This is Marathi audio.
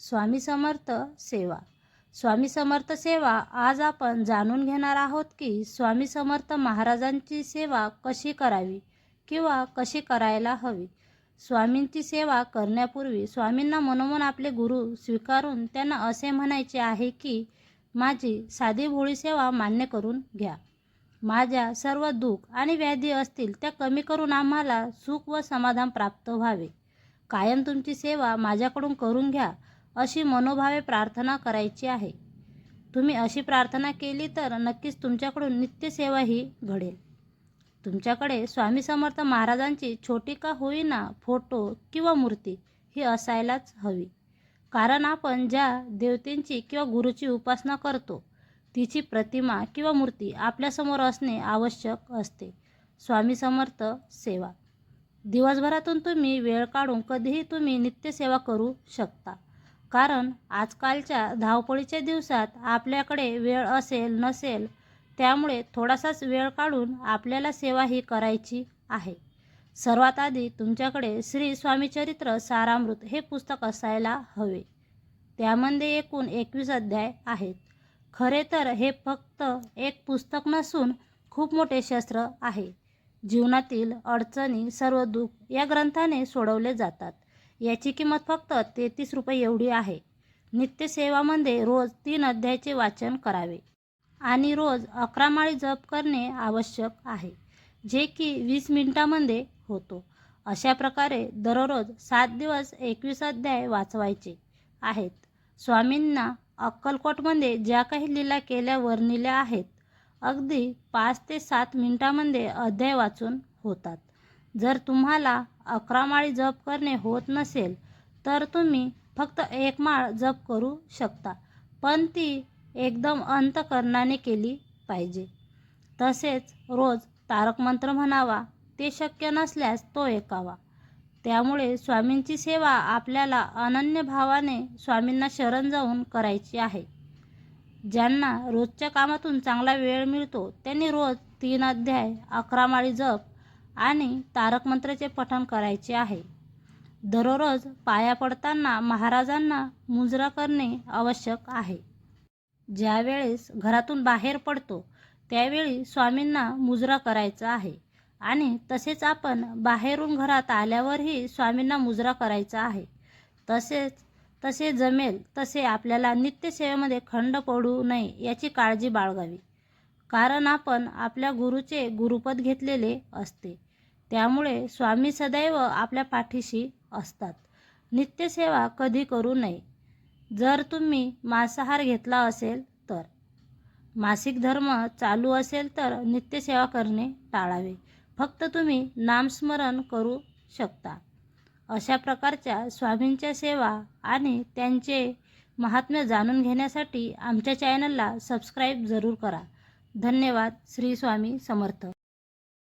स्वामी समर्थ सेवा. स्वामी समर्थ सेवा आज आपण जाणून घेणार आहोत की स्वामी समर्थ महाराजांची सेवा कशी करावी किंवा कशी करायला हवी. स्वामींची सेवा करण्यापूर्वी स्वामींना मनोमन आपले गुरु स्वीकारून त्यांना असे म्हणायचे आहे की माझी साधी भोळी सेवा मान्य करून घ्या. माझ्या सर्व दुःख आणि व्याधी असतील त्या कमी करून आम्हाला सुख व समाधान प्राप्त व्हावे. कायम तुमची सेवा माझ्याकडून करून घ्या. अशी मनोभावे प्रार्थना करायची आहे. तुम्ही अशी प्रार्थना केली तर नक्कीच तुमच्याकडून नित्यसेवाही घडेल. तुमच्याकडे स्वामी समर्थ महाराजांची छोटी का होईना फोटो किंवा मूर्ती ही असायलाच हवी. कारण आपण ज्या देवतेंची किंवा गुरुची उपासना करतो तिची प्रतिमा किंवा मूर्ती आपल्यासमोर असणे आवश्यक असते. स्वामी समर्थ सेवा. दिवसभरातून तुम्ही वेळ काढून कधीही तुम्ही नित्यसेवा करू शकता. कारण आजकालच्या धावपळीच्या दिवसात आपल्याकडे वेळ असेल नसेल त्यामुळे थोडासाच वेळ काढून आपल्याला सेवा ही करायची आहे. सर्वात आधी तुमच्याकडे श्री स्वामीचरित्र सारामृत हे पुस्तक असायला हवे. त्यामध्ये एकूण एकवीस अध्याय आहेत. खरे तर हे फक्त एक पुस्तक नसून खूप मोठे शस्त्र आहे. जीवनातील अडचणी सर्व दुःख या ग्रंथाने सोडवले जातात. याची किंमत फक्त तेहतीस रुपये एवढी आहे. नित्यसेवामध्ये रोज तीन अध्यायाचे वाचन करावे. आणि रोज अकरा माळी जप करणे आवश्यक आहे जे की वीस मिनिटामध्ये होतो. अशा प्रकारे दररोज सात दिवस एकवीस अध्याय वाचवायचे आहेत. स्वामींना अक्कलकोटमध्ये ज्या काही लीला केल्या वर्णिल्या आहेत अगदी पाच ते सात मिनिटामध्ये अध्याय वाचून होतात. जर तुम्हाला अकरा माळी जप करणे होत नसेल तर तुम्ही फक्त एक माळ जप करू शकता. पण ती एकदम अंतकरणाने केली पाहिजे. तसेच रोज तारक मंत्र म्हणावा ते शक्य नसल्यास तो ऐकावा. त्यामुळे स्वामींची सेवा आपल्याला अनन्य भावाने स्वामींना शरण जाऊन करायची आहे. ज्यांना रोजच्या कामातून चांगला वेळ मिळतो त्यांनी रोज तीन अध्याय अकरा माळी जप आणि तारक मंत्राचे पठण करायचे आहे. दररोज पाया पडताना महाराजांना मुजरा करणे आवश्यक आहे. ज्यावेळेस घरातून बाहेर पडतो त्यावेळी स्वामींना मुजरा करायचा आहे आणि तसेच आपण बाहेरून घरात आल्यावरही स्वामींना मुजरा करायचा आहे. तसेच तसे जमेल तसे आपल्याला नित्यसेवेमध्ये खंड पडू नये याची काळजी बाळगावी. कारण आपण आपल्या गुरुचे गुरुपद घेतलेले असते. त्यामुळे स्वामी सदैव आपल्या पाठीशी असतात. नित्यसेवा कधी करू नये. जर तुम्ही मांसाहार घेतला असेल तर. मासिक धर्म चालू असेल तर नित्यसेवा करणे टाळावे. फक्त तुम्ही नामस्मरण करू शकता. अशा प्रकारच्या स्वामींच्या सेवा आणि त्यांचे महात्म्य जाणून घेण्यासाठी आमच्या चॅनलला सबस्क्राईब जरूर करा. धन्यवाद. श्री स्वामी समर्थ.